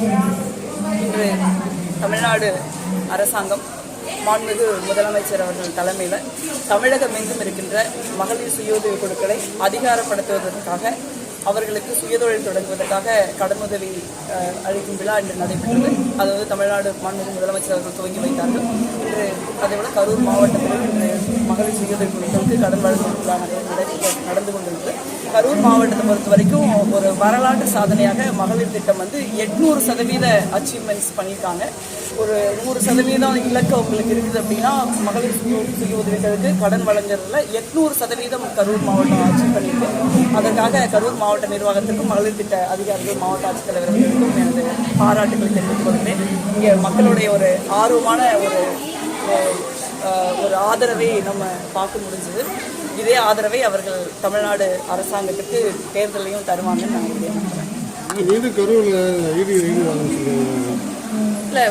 இன்று தமிழ்நாடு அரசாங்கம் மாண்புமிகு முதலமைச்சர் அவர்கள் தலைமையில் தமிழகம் எங்கும் இருக்கின்ற மகளிர் சுயோதவி குழுக்களை அதிகாரப்படுத்துவதற்காக அவர்களுக்கு சுயதொழில் தொடங்குவதற்காக கடனுதவி அளிக்கும் விழா இன்று நடைபெற்றது. அது வந்து தமிழ்நாடு மாநில முதலமைச்சர் அவர்கள் துவங்கி வைத்தார்கள். இன்று அதேபோல கரூர் மாவட்டத்தில் மகளிர் சுயதொழில் குழுக்களுக்கு கடன் வழங்கும் விழா நடை- நடந்து கொண்டிருந்தது. கரூர் மாவட்டத்தை பொறுத்த வரைக்கும் ஒரு வரலாற்று சாதனையாக மகளிர் திட்டம் வந்து எட்நூறு சதவீத அச்சீவ்மெண்ட்ஸ் பண்ணியிருக்காங்க. ஒரு நூறு சதவீதம் இலக்கு அவங்களுக்கு இருக்குது அப்படின்னா மகளிர் சுய உதவிகளுக்கு கடன் வழங்குறதுல எட்நூறு சதவீதம் கரூர் மாவட்டம் அச்சீவ் பண்ணியிருக்கு. அதற்காக கரூர் மாவட்ட நிர்வாகத்திற்கும் மகளிர் திட்ட அதிகாரிகள் மாவட்ட ஆட்சித்தலைவர் அவர்களுக்கும் எனது பாராட்டுகளை தெரிவித்துக் கொள்கிறேன். இங்கே மக்களுடைய ஒரு ஆர்வமான ஒரு ஒரு ஆதரவை நம்ம பார்க்க முடிஞ்சது. இதே ஆதரவை அவர்கள் தமிழ்நாடு அரசாங்கத்துக்கு தேர்தலையும் தருவாங்கன்னு நான் எதிர்பார்க்கிறேன் நீ மீண்டும் கரூரில் ஈடு ஈடு வாங்கன்னு சொல்லுவாங்க இல்லை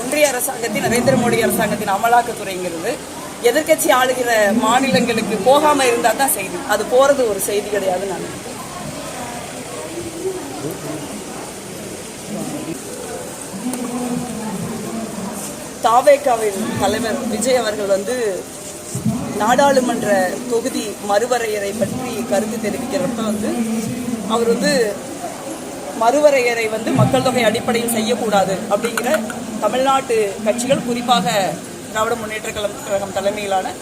ஒன்றிய அரசாங்கத்தின் நரேந்திர மோடி அரசாங்கத்தின் அமலாக்கத்துறைங்கிறது. எதிர்க்கட்சி ஆளுகிற மாநிலங்களுக்கு போகாம இருந்தா தான் செய்தி. அது போறது ஒரு செய்தி கிடையாது நான் தாவேக்காவின் தலைவர் விஜய் அவர்கள் வந்து நாடாளுமன்ற தொகுதி மறுவரையறை பற்றி கருத்து தெரிவிக்கிறப்ப வந்து அவர் வந்து மறுவரையறை வந்து மக்கள் தொகை அடிப்படையில் செய்யக்கூடாது அப்படிங்கிற தமிழ்நாட்டு கட்சிகள் குறிப்பாக திராவிட முன்னேற்ற கழகம் கழகம் தலைமையிலான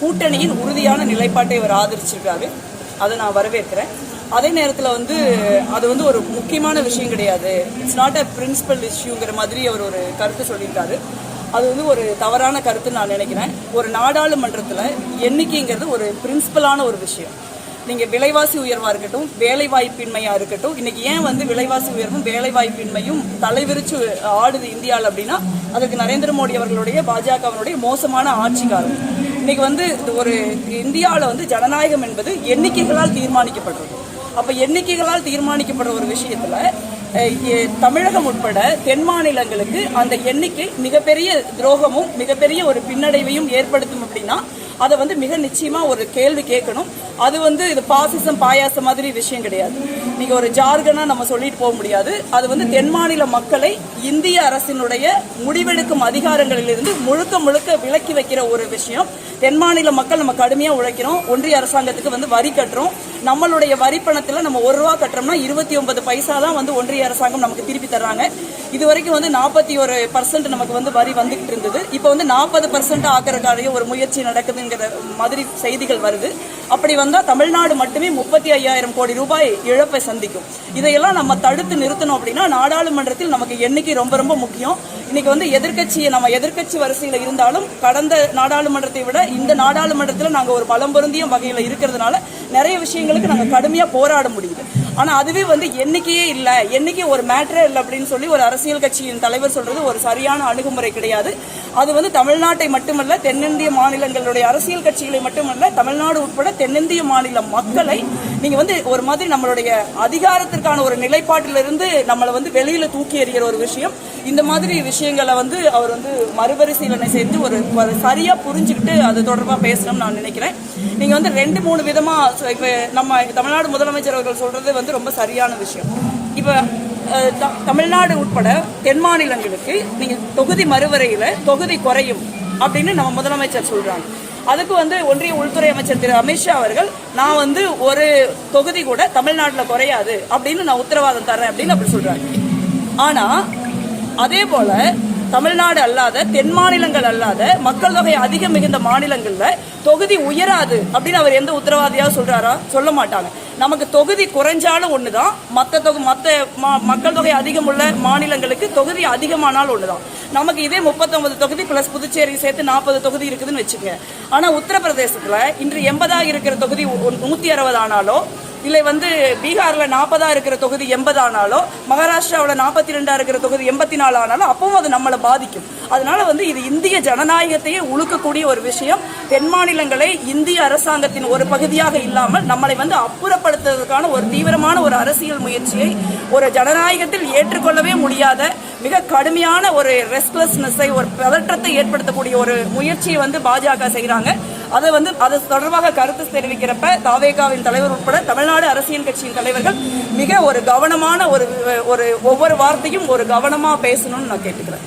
கூட்டணியின் உறுதியான நிலைப்பாட்டை அவர் ஆதரிச்சிருக்காரு. அதை நான் வரவேற்கிறேன். அதே நேரத்தில் வந்து அது வந்து ஒரு முக்கியமான விஷயம் கிடையாது. இட்ஸ் நாட் அ பிரின்சிபல் இஷ்யூங்கிற மாதிரி அவர் ஒரு கருத்து சொல்லியிருக்காரு. அது வந்து ஒரு தவறான கருத்துன்னு நான் நினைக்கிறேன். ஒரு நாடாளுமன்றத்தில் எண்ணிக்கைங்கிறது ஒரு பிரின்சிபலான ஒரு விஷயம். நீங்கள் விலைவாசி உயர்வாக இருக்கட்டும் வேலை வாய்ப்பின்மையாக இருக்கட்டும் இன்னைக்கு ஏன் வந்து விலைவாசி உயர்வும் வேலை வாய்ப்பின்மையும் தலைவிரிச்சு ஆடுது இந்தியாவில் அப்படின்னா அதுக்கு நரேந்திர மோடி அவர்களுடைய பாஜகவினுடைய மோசமான ஆட்சி காரணம். இன்னைக்கு வந்து ஒரு இந்தியாவில் வந்து ஜனநாயகம் என்பது எண்ணிக்கைகளால் தீர்மானிக்கப்படுறது. அப்போ எண்ணிக்கைகளால் தீர்மானிக்கப்படுற ஒரு விஷயத்தில் தமிழகம் உட்பட தென் மாநிலங்களுக்கு அந்த எண்ணிக்கை மிகப்பெரிய துரோகமும் மிகப்பெரிய ஒரு பின்னடைவையும் ஏற்படுத்தும் அப்படின்னா அதை வந்து மிக நிச்சயமா ஒரு கேள்வி கேட்கணும். அது வந்து இது பாசிசம் பாயாசம் மாதிரி விஷயம் கிடையாது. நீங்க ஒரு ஜார்கனா நம்ம சொல்லிட்டு போக முடியாது. அது வந்து தென் மாநில மக்களை இந்திய அரசினுடைய முடிவெடுக்கும் அதிகாரங்களிலிருந்து முழுக்க முழுக்க விலக்கி வைக்கிற ஒரு விஷயம். தென் மாநில மக்கள் நம்ம கடுமையா உழைக்கிறோம். ஒன்றிய அரசாங்கத்துக்கு வந்து வரி கட்டுறோம். நம்மளுடைய வரி பணத்துல நம்ம ஒரு ரூபா கட்டுறோம்னா இருபத்தி ஒன்பது பைசா தான் வந்து ஒன்றிய அரசாங்கம் நமக்கு திருப்பி தர்றாங்க. இது வரைக்கும் வந்து நாற்பத்தி ஒரு பர்சன்ட் நமக்கு வந்து வரி வந்துகிட்டு இருந்தது. இப்போ வந்து நாற்பது பர்சன்ட் ஆக்கிறதுக்கான ஒரு முயற்சி நடக்குதுங்கிற மாதிரி செய்திகள் வருது. அப்படி வந்தால் தமிழ்நாடு மட்டுமே முப்பத்தி ஐயாயிரம் கோடி ரூபாய் இழப்பை சந்திக்கும். இதையெல்லாம் நம்ம தடுத்து நிறுத்தணும் அப்படின்னா நாடாளுமன்றத்தில் நமக்கு எண்ணிக்கை ரொம்ப ரொம்ப முக்கியம். இன்னைக்கு வந்து எதிர்க்கட்சியை நம்ம எதிர்க்கட்சி வரிசையில் இருந்தாலும் கடந்த நாடாளுமன்றத்தை விட இந்த நாடாளுமன்றத்தில் நாங்கள் ஒரு பலம் பொருந்திய வகையில் இருக்கிறதுனால நிறைய விஷயங்களுக்கு நாங்கள் கடுமையாக போராட முடியுது. ஆனால் அதுவே வந்து எண்ணிக்கையே இல்லை. என்றைக்கே ஒரு மேட்ரே இல்லை அப்படின்னு சொல்லி ஒரு அரசியல் கட்சியின் தலைவர் சொல்றது ஒரு சரியான அணுகுமுறை கிடையாது. அது வந்து தமிழ்நாட்டை மட்டுமல்ல தென்னிந்திய மாநிலங்களுடைய அரசியல் கட்சிகளை மட்டுமல்ல தமிழ்நாடு உட்பட தென்னிந்திய மாநில மக்களை நீங்க வந்து ஒரு மாதிரி நம்மளுடைய அதிகாரத்திற்கான ஒரு நிலைப்பாட்டிலிருந்து நம்மளை வந்து வெளியில தூக்கி எறிகிற ஒரு விஷயம். இந்த மாதிரி விஷயங்களை வந்து அவர் வந்து மறுபரிசீலனை செய்து ஒரு சரியாக சரியா புரிஞ்சுக்கிட்டு அது தொடர்பா பேசணும்னு நான் நினைக்கிறேன். நீங்க வந்து ரெண்டு மூணு விதமா இப்போ இப்ப நம்ம தமிழ்நாடு முதலமைச்சர் அவர்கள் சொல்றது வந்து ரொம்ப சரியான விஷயம். இப்ப த- தமிழ்நாடு உட்பட தென் மாநிலங்களுக்கு நீங்க தொகுதி மறுவரையில தொகுதி குறையும் அப்படின்னு நம்ம முதலமைச்சர் சொல்றாங்க. அதுக்கு வந்து ஒன்றிய உள்துறை அமைச்சர் திரு அமித்ஷா அவர்கள் நான் வந்து ஒரு தொகுதி கூட தமிழ்நாட்டில் குறையாது அப்படின்னு நான் உத்தரவாதம் தரேன் அப்படின்னு அப்படி சொல்றாங்க ஆனா அதே போல தமிழ்நாடு அல்லாத தென் மாநிலங்கள் அல்லாத மக்கள் தொகை அதிகம் மிகுந்த மாநிலங்களில் தொகுதி உயராது அப்படின்னு அவர் எந்த உத்தரவாதியாக சொல்றாரா? சொல்ல மாட்டாங்க. நமக்கு தொகுதி குறைஞ்சாலும் தான் மற்ற தொகு மற்ற மக்கள் தொகை அதிகம் உள்ள மாநிலங்களுக்கு தொகுதி அதிகமானாலும் ஒன்று தான் நமக்கு இதே 39 தொகுதி பிளஸ் புதுச்சேரி சேர்த்து நாற்பது தொகுதி இருக்குதுன்னு வச்சுக்கோங்க. ஆனால் உத்தரப்பிரதேசத்தில் இன்று எண்பதாக இருக்கிற தொகுதி நூற்றி அறுபது ஆனாலோ இல்லை வந்து பீகாரில் நாற்பதா இருக்கிற தொகுதி எண்பது ஆனாலோ மகாராஷ்டிராவில் நாற்பத்தி ரெண்டாக இருக்கிற தொகுதி எண்பத்தி நாலு ஆனாலும் அப்பவும் அது நம்மளை பாதிக்கும். அதனால வந்து இது இந்திய ஜனநாயகத்தையே உழுக்கக்கூடிய ஒரு விஷயம். தென் மாநிலங்களை இந்திய அரசாங்கத்தின் ஒரு பகுதியாக இல்லாமல் நம்மளை வந்து அப்புறப்படுத்துவதற்கான ஒரு தீவிரமான ஒரு அரசியல் முயற்சியை ஒரு ஜனநாயகத்தில் ஏற்றுக்கொள்ளவே முடியாத மிக கடுமையான ஒரு ரெஸ்ட்லெஸ்னஸை ஒரு பதற்றத்தை ஏற்படுத்தக்கூடிய ஒரு முயற்சியை வந்து பாஜக செய்கிறாங்க அதை வந்து அது தொடர்பாக கருத்து தெரிவிக்கிறப்ப தாவேகாவின் தலைவர் உட்பட தமிழ்நாடு அரசியல் கட்சியின் தலைவர்கள் மிக ஒரு கவனமான ஒரு ஒரு ஒவ்வொரு வார்த்தையும் ஒரு கவனமா பேசணும்னு நான் கேட்டுக்கிறேன்.